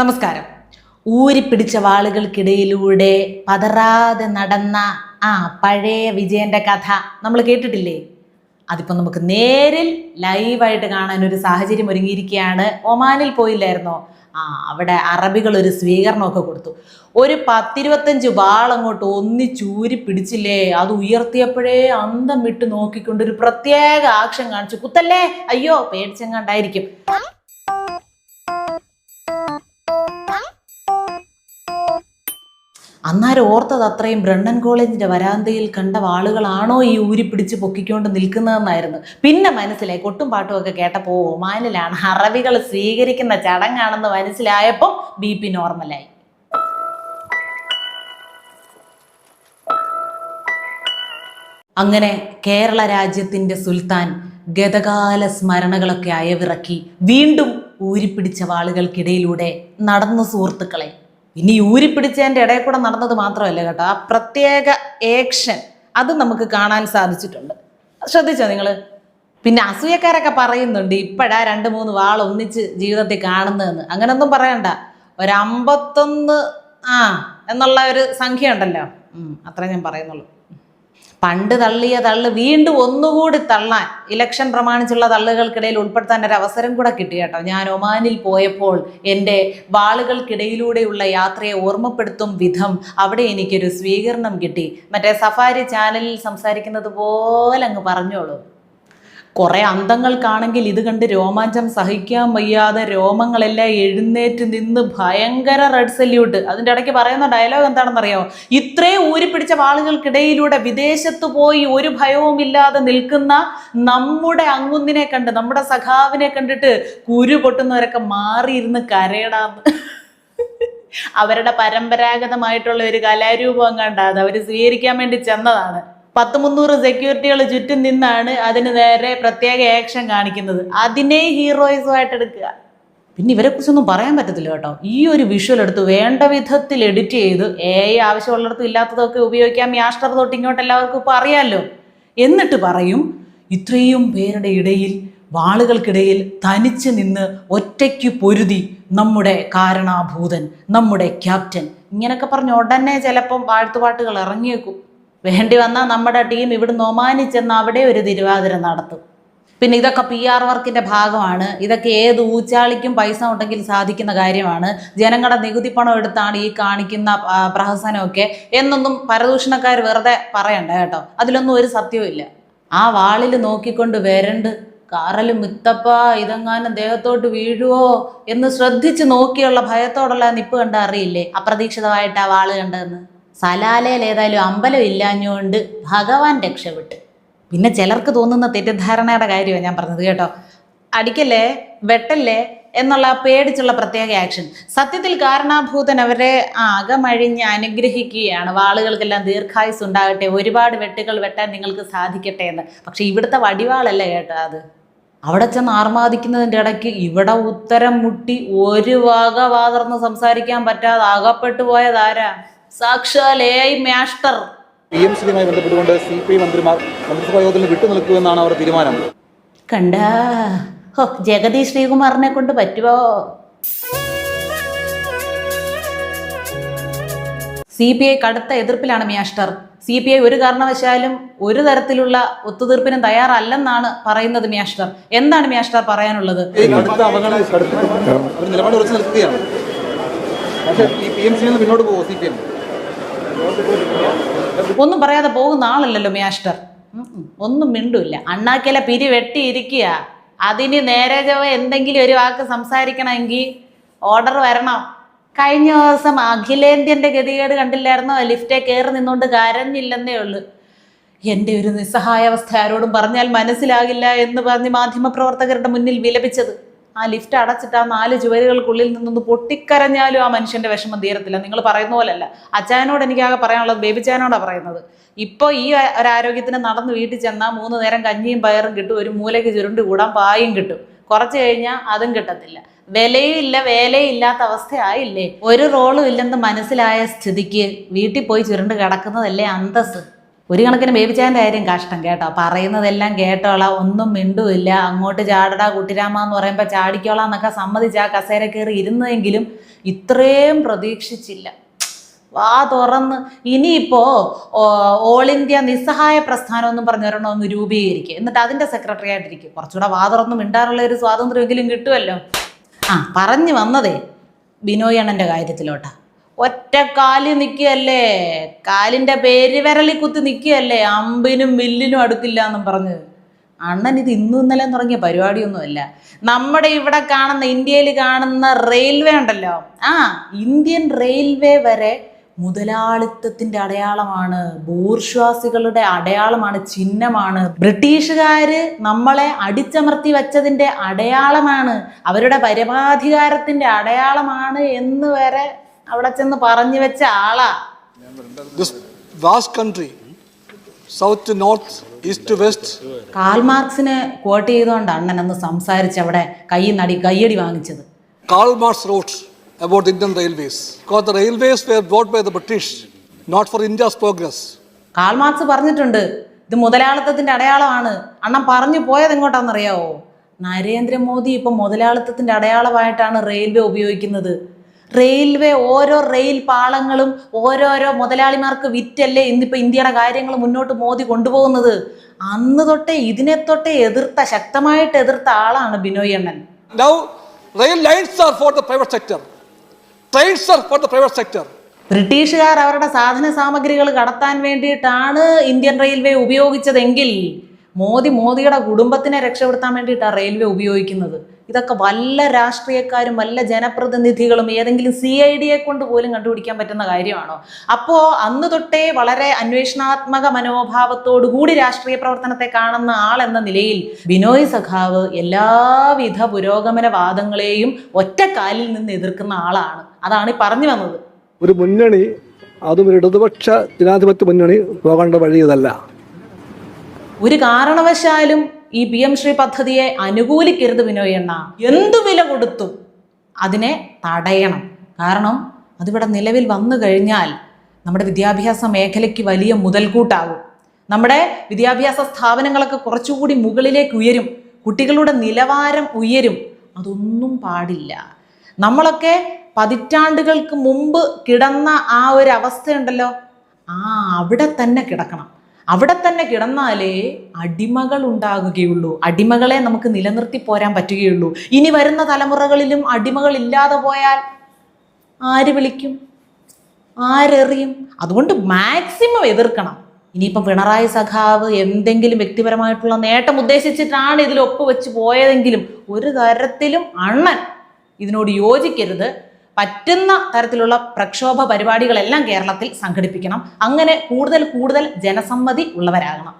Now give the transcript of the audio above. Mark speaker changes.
Speaker 1: നമസ്കാരം. ഊരി ഊരിപ്പിടിച്ച വാളുകൾക്കിടയിലൂടെ പതറാതെ നടന്ന ആ പഴയ വിജയന്റെ കഥ നമ്മൾ കേട്ടിട്ടില്ലേ? അതിപ്പോൾ നമുക്ക് നേരിൽ ലൈവായിട്ട് കാണാൻ ഒരു സാഹചര്യം ഒരുങ്ങിയിരിക്കുകയാണ്. ഒമാനിൽ പോയില്ലായിരുന്നോ? ആ അവിടെ അറബികൾ ഒരു സ്വീകരണമൊക്കെ കൊടുത്തു. ഒരു പത്തിരുപത്തഞ്ച് വാളങ്ങോട്ട് ഒന്നിച്ചൂരി പിടിച്ചില്ലേ അത് ഉയർത്തിയപ്പോഴേ അന്തം വിട്ട് നോക്കിക്കൊണ്ട് ഒരു പ്രത്യേക ആക്ഷൻ കാണിച്ചു. കുത്തല്ലേ? അയ്യോ പേടിച്ചെങ്ങാണ്ടായിരിക്കും. അന്നേരം ഓർത്തത് അത്രയും ബ്രണ്ണൻ കോളേജിന്റെ വരാന്തയിൽ കണ്ട വാളുകളാണോ ഈ ഊരി പിടിച്ച് പൊക്കിക്കൊണ്ട് നിൽക്കുന്നതെന്നായിരുന്നു. പിന്നെ മനസ്സിലായി കൊട്ടും പാട്ടുമൊക്കെ കേട്ടപ്പോൾ ഒമാനിലാണ് അറബികൾ സ്വീകരിക്കുന്ന ചടങ്ങാണെന്ന് മനസ്സിലായപ്പോൾ ബി പി നോർമലായി. അങ്ങനെ കേരള രാജ്യത്തിന്റെ സുൽത്താൻ ഗതകാല സ്മരണകളൊക്കെ അയവിറക്കി വീണ്ടും ഊരിപ്പിടിച്ച വാളുകൾക്കിടയിലൂടെ നടന്നു സുഹൃത്തുക്കളെ ഇനി ഊരിപ്പിടിച്ചതിന്റെ ഇടയിൽ കൂടെ നടന്നത് മാത്രമല്ല കേട്ടോ. ആ പ്രത്യേക ഏക്ഷൻ അത് നമുക്ക് കാണാൻ സാധിച്ചിട്ടുണ്ട്. ശ്രദ്ധിച്ചോ നിങ്ങൾ പിന്നെ അസൂയക്കാരൊക്കെ പറയുന്നുണ്ട് ഇപ്പോഴാ രണ്ട് മൂന്ന് വാൾ ഒന്നിച്ച് ജീവിതത്തിൽ കാണുന്നതെന്ന്. അങ്ങനൊന്നും പറയണ്ട. ഒരു അമ്പത്തൊന്ന് ആ എന്നുള്ള ഒരു സംഖ്യ ഉണ്ടല്ലോ അത്ര ഞാൻ പറയുന്നുള്ളൂ. പണ്ട് തള്ളിയ തള്ള് വീണ്ടും ഒന്നുകൂടി തള്ളാൻ ഇലക്ഷൻ പ്രമാണിച്ചുള്ള തള്ളുകൾക്കിടയിൽ ഉൾപ്പെടുത്താൻ ഒരു അവസരം കൂടെ കിട്ടി കേട്ടോ. ഞാൻ ഒമാനിൽ പോയപ്പോൾ എന്റെ വാളുകൾക്കിടയിലൂടെയുള്ള യാത്രയെ ഓർമ്മപ്പെടുത്തും വിധം അവിടെ എനിക്കൊരു സ്വീകരണം കിട്ടി. മറ്റേ സഫാരി ചാനലിൽ സംസാരിക്കുന്നത് പോലെ അങ്ങ് പറഞ്ഞോളൂ. കുറെ അന്തങ്ങൾക്കാണെങ്കിൽ ഇത് കണ്ട് രോമാഞ്ചം സഹിക്കാൻ വയ്യാതെ രോമങ്ങളെല്ലാം എഴുന്നേറ്റ് നിന്ന് ഭയങ്കര റെഡ് സല്യൂട്ട് അതിന്റെ ഇടയ്ക്ക് പറയുന്ന ഡയലോഗ് എന്താണെന്നറിയാമോ ഇത്രയും ഊരിപ്പിടിച്ച വാളുകൾക്കിടയിലൂടെ വിദേശത്ത് പോയി ഒരു ഭയവും ഇല്ലാതെ നിൽക്കുന്ന നമ്മുടെ അങ്ങുന്നിനെ കണ്ട് നമ്മുടെ സഖാവിനെ കണ്ടിട്ട് കുരു പൊട്ടുന്നവരൊക്കെ മാറിയിരുന്ന് കരയടാന്ന്. അവരുടെ പരമ്പരാഗതമായിട്ടുള്ള ഒരു കലാരൂപം കണ്ടാതെ അവർ സ്വീകരിക്കാൻ വേണ്ടി ചെന്നതാണ്. പത്ത് മുന്നൂറ് സെക്യൂരിറ്റികൾ ചുറ്റും നിന്നാണ് അതിന് നേരെ പ്രത്യേക ആക്ഷൻ കാണിക്കുന്നത്. അതിനെ ഹീറോയിസമായിട്ട് എടുക്കുക. പിന്നെ ഇവരെ കുറിച്ചൊന്നും പറയാൻ പറ്റത്തില്ല കേട്ടോ. ഈ ഒരു വിഷ്വൽ എടുത്ത് വേണ്ട വിധത്തിൽ എഡിറ്റ് ചെയ്ത് എ ഐ ആവശ്യമുള്ളിടത്തും ഇല്ലാത്തതൊക്കെ ഉപയോഗിക്കാം. യാസ്റ്റർ തൊട്ട് ഇങ്ങോട്ട് എല്ലാവർക്കും ഇപ്പോൾ അറിയാമല്ലോ എന്നിട്ട് പറയും ഇത്രയും പേരുടെ ഇടയിൽ വാളുകൾക്കിടയിൽ തനിച്ച് നിന്ന് ഒറ്റയ്ക്ക് പൊരുതി നമ്മുടെ കാരണാഭൂതൻ നമ്മുടെ ക്യാപ്റ്റൻ. ഇങ്ങനെയൊക്കെ പറഞ്ഞ് ഉടനെ ചിലപ്പം വാഴ്ത്തുപാട്ടുകൾ ഇറങ്ങിയേക്കും. വേണ്ടി വന്നാൽ നമ്മുടെ ടീം ഇവിടുന്ന് ഒമാനിച്ചെന്ന് അവിടെ ഒരു തിരുവാതിര നടത്തും. പിന്നെ ഇതൊക്കെ പി ആർ വർക്കിന്റെ ഭാഗമാണ്. ഇതൊക്കെ ഏത് ഊച്ചാളിക്കും പൈസ ഉണ്ടെങ്കിൽ സാധിക്കുന്ന കാര്യമാണ്. ജനങ്ങളുടെ നികുതി പണം എടുത്താണ് ഈ കാണിക്കുന്ന പ്രഹസനമൊക്കെ. എന്നൊന്നും പരദൂഷണക്കാർ വെറുതെ പറയണ്ട കേട്ടോ. അതിലൊന്നും ഒരു സത്യവും ഇല്ല. ആ വാളിൽ നോക്കിക്കൊണ്ട് വരണ്ട് കാറൽ മുത്തപ്പ ഇതെങ്ങാനും ദേഹത്തോട്ട് വീഴുവോ? എന്ന് ശ്രദ്ധിച്ച് നോക്കിയുള്ള ഭയത്തോടുള്ള നിപ്പ് കണ്ട അറിയില്ലേ? അപ്രതീക്ഷിതമായിട്ട് ആ വാൾ കണ്ടതെന്ന്. സലാലയിൽ ഏതായാലും അമ്പലം ഇല്ലാഞ്ഞുകൊണ്ട് ഭഗവാൻ രക്ഷപ്പെട്ട്. പിന്നെ ചിലർക്ക് തോന്നുന്ന തെറ്റിദ്ധാരണയുടെ കാര്യമാണ് ഞാൻ പറഞ്ഞത് കേട്ടോ. അടിക്കല്ലേ വെട്ടല്ലേ എന്നുള്ള പേടിച്ചുള്ള പ്രത്യേക ആക്ഷൻ സത്യത്തിൽ കാരണാഭൂതൻ അവരെ അകമഴിഞ്ഞ് അനുഗ്രഹിക്കുകയാണ്. വാളുകൾക്കെല്ലാം ദീർഘായുസ് ഉണ്ടാകട്ടെ ഒരുപാട് വെട്ടുകൾ വെട്ടാൻ നിങ്ങൾക്ക് സാധിക്കട്ടെ എന്ന്. പക്ഷെ ഇവിടുത്തെ വടിവാളല്ല കേട്ടോ അത്? അവിടെ ചെന്ന് ആർമാദിക്കുന്നതിന്റെ ഇടയ്ക്ക് ഇവിടെ ഉത്തരം മുട്ടി ഒരു വക വാതർന്ന് സംസാരിക്കാൻ പറ്റാതെ അകപ്പെട്ടു പോയതാരാ സാക്ഷാൽ A I master.
Speaker 2: P M സിയുമായി ബന്ധപ്പെട്ടുകൊണ്ട് സി പി ഐ മന്ത്രിമാർ മന്ത്രിസഭാ യോഗത്തിൽ വിട്ടുനിൽക്കുമെന്നാണ് അവരുടെ തീരുമാനം.
Speaker 1: കണ്ട ഹോ ജഗതി ശ്രീകുമാറിനെ കൊണ്ട് പറ്റുമോ സി പി ഐ കടുത്ത എതിർപ്പിലാണ് മ്യാസ്റ്റർ സി പി ഐ ഒരു കാരണവശാലും ഒരു തരത്തിലുള്ള ഒത്തുതീർപ്പിനും തയ്യാറല്ലെന്നാണ് പറയുന്നത് മ്യാസ്റ്റർ എന്താണ് മ്യാസ്റ്റർ പറയാനുള്ളത്?
Speaker 2: അവർ നിലപാട് ഉറച്ചു നിൽക്കുകയാണ്. പക്ഷേ പി എം സിയിൽ നിന്ന് പിന്നോട്ട് പോകുമോ സി പി എം?
Speaker 1: ഒന്നും പറയാതെ പോകുന്ന ആളല്ലല്ലോ ഉം. ഒന്നും മിണ്ടൂല്ല. അണ്ണാക്കില പിരി വെട്ടിയിരിക്കുക. അതിന് നേരെ ചവ എന്തെങ്കിലും ഒരു വാക്ക് സംസാരിക്കണമെങ്കിൽ ഓർഡർ വരണം. കഴിഞ്ഞ ദിവസം അഖിലേന്ത്യന്റെ ഗതികേട് കണ്ടില്ലായിരുന്നോ? ലിഫ്റ്റേ കയറി നിന്നുകൊണ്ട് കരഞ്ഞില്ലെന്നേ ഉള്ളൂ. എന്റെ ഒരു നിസ്സഹായാവസ്ഥ ആരോടും പറഞ്ഞാൽ മനസ്സിലാകില്ല എന്ന് പറഞ്ഞ് മാധ്യമപ്രവർത്തകരുടെ മുന്നിൽ വിലപിച്ചത്. ആ ലിഫ്റ്റ് അടച്ചിട്ട് ആ നാല് ചുവരുകൾക്കുള്ളിൽ നിന്നൊന്ന് പൊട്ടിക്കരഞ്ഞാലും ആ മനുഷ്യന്റെ വിഷമം തീരത്തില്ല. നിങ്ങൾ പറയുന്ന പോലല്ല. അച്ചായനോട് എനിക്കാകെ പറയാനുള്ളത് ബേബിച്ചായനോടാണ് പറയുന്നത്. ഇപ്പോൾ ഈ ഒരു ആരോഗ്യത്തിന് നടന്ന് വീട്ടിൽ ചെന്നാൽ മൂന്ന് നേരം കഞ്ഞിയും പയറും കിട്ടും ഒരു മൂലയ്ക്ക് ചുരുണ്ട് കൂടാൻ പായും കിട്ടും. കുറച്ച് കഴിഞ്ഞാൽ അതും കിട്ടത്തില്ല. വിലയും ഇല്ല വേലയും ഇല്ലാത്ത അവസ്ഥയായില്ലേ? ഒരു റോളും ഇല്ലെന്ന് മനസ്സിലായ സ്ഥിതിക്ക് വീട്ടിൽ പോയി ചുരുണ്ട് കിടക്കുന്നതല്ലേ അന്തസ് ഒരു കണക്കിന് ബേബിച്ചാന്റെ കാര്യം കഷ്ടം കേട്ടോ. പറയുന്നതെല്ലാം കേട്ടോളാം. ഒന്നും മിണ്ടുമില്ല അങ്ങോട്ട് ചാടടാ കുട്ടിരാമ എന്ന് പറയുമ്പോൾ ചാടിക്കോളാം എന്നൊക്കെ സമ്മതിച്ച് ആ കസേര കയറി ഇരുന്നെങ്കിലും ഇത്രയും പ്രതീക്ഷിച്ചില്ല. വാ തുറന്ന്. ഇനിയിപ്പോ ഓ, ഓൾ ഇന്ത്യ നിസ്സഹായ പ്രസ്ഥാനം എന്നും പറഞ്ഞൊരെണ്ണം ഒന്ന് രൂപീകരിക്കുക എന്നിട്ട് അതിന്റെ സെക്രട്ടറി ആയിട്ടിരിക്കും. കുറച്ചുകൂടെ വാ തുറന്ന് മിണ്ടാറുള്ള ഒരു സ്വാതന്ത്ര്യമെങ്കിലും കിട്ടുമല്ലോ ആ പറഞ്ഞു വന്നതേ ബിനോയ് അണ്ണന്റെ കാര്യത്തിലോട്ടാ. ഒറ്റ കാലിൽ നിൽക്കുകയല്ലേ? കാലിന്റെ പേര് വിരലി കുത്തി നിൽക്കുകയല്ലേ? അമ്പിനും വില്ലിനും അടുക്കില്ല എന്നും പറഞ്ഞ്. അണ്ണൻ ഇത് ഇന്നും ഇന്നലെ തുടങ്ങിയ പരിപാടിയൊന്നുമല്ല. നമ്മുടെ ഇവിടെ കാണുന്ന ഇന്ത്യയിൽ കാണുന്ന റെയിൽവേ ഉണ്ടല്ലോ. ആ ഇന്ത്യൻ റെയിൽവേ വരെ മുതലാളിത്തത്തിന്റെ അടയാളമാണ് ബൂർഷ്വാസികളുടെ അടയാളമാണ് ചിഹ്നമാണ്. ബ്രിട്ടീഷുകാര് നമ്മളെ അടിച്ചമർത്തി വച്ചതിന്റെ അടയാളമാണ് അവരുടെ പരമാധികാരത്തിന്റെ അടയാളമാണ് എന്ന് വരെ അവിടെ ചെന്ന് പറഞ്ഞു വെച്ച ആളാ.
Speaker 3: North, east to west,
Speaker 1: കാൽ മാർക്സിനെ കോട്ട് ചെയ്തുകൊണ്ട് അണ്ണൻ അന്ന് സംസാരിച്ച് അവിടെ കൈ നടി കയ്യടി വാങ്ങിച്ചത്.
Speaker 3: Karl Marx wrote about Indian railways. Because the railways were brought by the British, not for India's progress.
Speaker 1: Karl Marx പറഞ്ഞിട്ടുണ്ട് ഇത് മുതലാളിത്തത്തിന്റെ അടയാളമാണ്. അണ്ണൻ പറഞ്ഞു പോയത് എങ്ങോട്ടാണെന്നറിയാവോ? നരേന്ദ്രമോദി ഇപ്പൊ മുതലാളിത്തത്തിന്റെ അടയാളമായിട്ടാണ് റെയിൽവേ ഉപയോഗിക്കുന്നത്. റെയിൽവേ ഓരോ റെയിൽ പാളങ്ങളും ഓരോരോ മുതലാളിമാർക്ക് വിറ്റല്ലേ ഇന്നിപ്പോൾ ഇന്ത്യയുടെ കാര്യങ്ങൾ മുന്നോട്ട് മോദി കൊണ്ടുപോകുന്നത്? അന്ന് തൊട്ടേ ഇതിനെ തൊട്ടേ എതിർത്ത ശക്തമായിട്ട് എതിർത്ത ആളാണ് ബിനോയ് അണ്ണൻ.
Speaker 3: Now rail lines are for private sector trains are for private sector
Speaker 1: ബ്രിട്ടീഷുകാർ അവരുടെ സാധന സാമഗ്രികൾ കടത്താൻ വേണ്ടിയിട്ടാണ് ഇന്ത്യൻ റെയിൽവേ ഉപയോഗിച്ചതെങ്കിൽ മോദി മോദിയുടെ കുടുംബത്തിനെ രക്ഷപ്പെടുത്താൻ വേണ്ടിയിട്ടാണ് റെയിൽവേ ഉപയോഗിക്കുന്നത്. ഇതൊക്കെ വല്ല രാഷ്ട്രീയക്കാരും വല്ല ജനപ്രതിനിധികളും ഏതെങ്കിലും സി ഐ ഡിയെ കൊണ്ട് പോലും കണ്ടുപിടിക്കാൻ പറ്റുന്ന കാര്യമാണോ? അപ്പോൾ അന്ന് തൊട്ടേ വളരെ അന്വേഷണാത്മക മനോഭാവത്തോടു കൂടി രാഷ്ട്രീയ പ്രവർത്തനത്തെ കാണുന്ന ആൾ എന്ന നിലയിൽ ബിനോയ് സഖാവ് എല്ലാവിധ പുരോഗമനവാദങ്ങളെയും ഒറ്റക്കാലിൽ നിന്ന് എതിർക്കുന്ന ആളാണ്. അതാണ് ഈ പറഞ്ഞു വന്നത്.
Speaker 4: ഒരു മുന്നണി അതും ഒരു ഇടതുപക്ഷ ജനാധിപത്യ മുന്നണി പോകേണ്ട വഴി ഇതല്ല.
Speaker 1: ഒരു കാരണവശാലും ഈ പി എം ശ്രീ പദ്ധതിയെ അനുകൂലിക്കരുത് ബിനോയ് എണ്ണ എന്തു വില കൊടുത്തും അതിനെ തടയണം. കാരണം അതിവിടെ നിലവിൽ വന്നു കഴിഞ്ഞാൽ നമ്മുടെ വിദ്യാഭ്യാസ മേഖലയ്ക്ക് വലിയ മുതൽക്കൂട്ടാകും. നമ്മുടെ വിദ്യാഭ്യാസ സ്ഥാപനങ്ങളൊക്കെ കുറച്ചുകൂടി മുകളിലേക്ക് ഉയരും. കുട്ടികളുടെ നിലവാരം ഉയരും. അതൊന്നും പാടില്ല. നമ്മളൊക്കെ പതിറ്റാണ്ടുകൾക്ക് മുമ്പ് കിടന്ന ആ ഒരു അവസ്ഥയുണ്ടല്ലോ. ആ അവിടെ തന്നെ കിടക്കണം. അവിടെ തന്നെ കിടന്നാലേ അടിമകൾ ഉണ്ടാകുകയുള്ളൂ. അടിമകളെ നമുക്ക് നിലനിർത്തി പോരാൻ പറ്റുകയുള്ളൂ. ഇനി വരുന്ന തലമുറകളിലും അടിമകൾ ഇല്ലാതെ പോയാൽ ആര് വിളിക്കും? ആരെറിയും? അതുകൊണ്ട് മാക്സിമം എതിർക്കണം. ഇനിയിപ്പം പിണറായി സഖാവ് എന്തെങ്കിലും വ്യക്തിപരമായിട്ടുള്ള നേട്ടം ഉദ്ദേശിച്ചിട്ടാണ് ഇതിൽ ഒപ്പ് വെച്ച് പോയതെങ്കിലും ഒരു തരത്തിലും അണ്ണൻ ഇതിനോട് യോജിക്കരുത്. പറ്റുന്ന തരത്തിലുള്ള പ്രക്ഷോഭ പരിപാടികളെല്ലാം കേരളത്തിൽ സംഘടിപ്പിക്കണം. അങ്ങനെ കൂടുതൽ കൂടുതൽ ജനസമ്മതി ഉള്ളവരാകണം.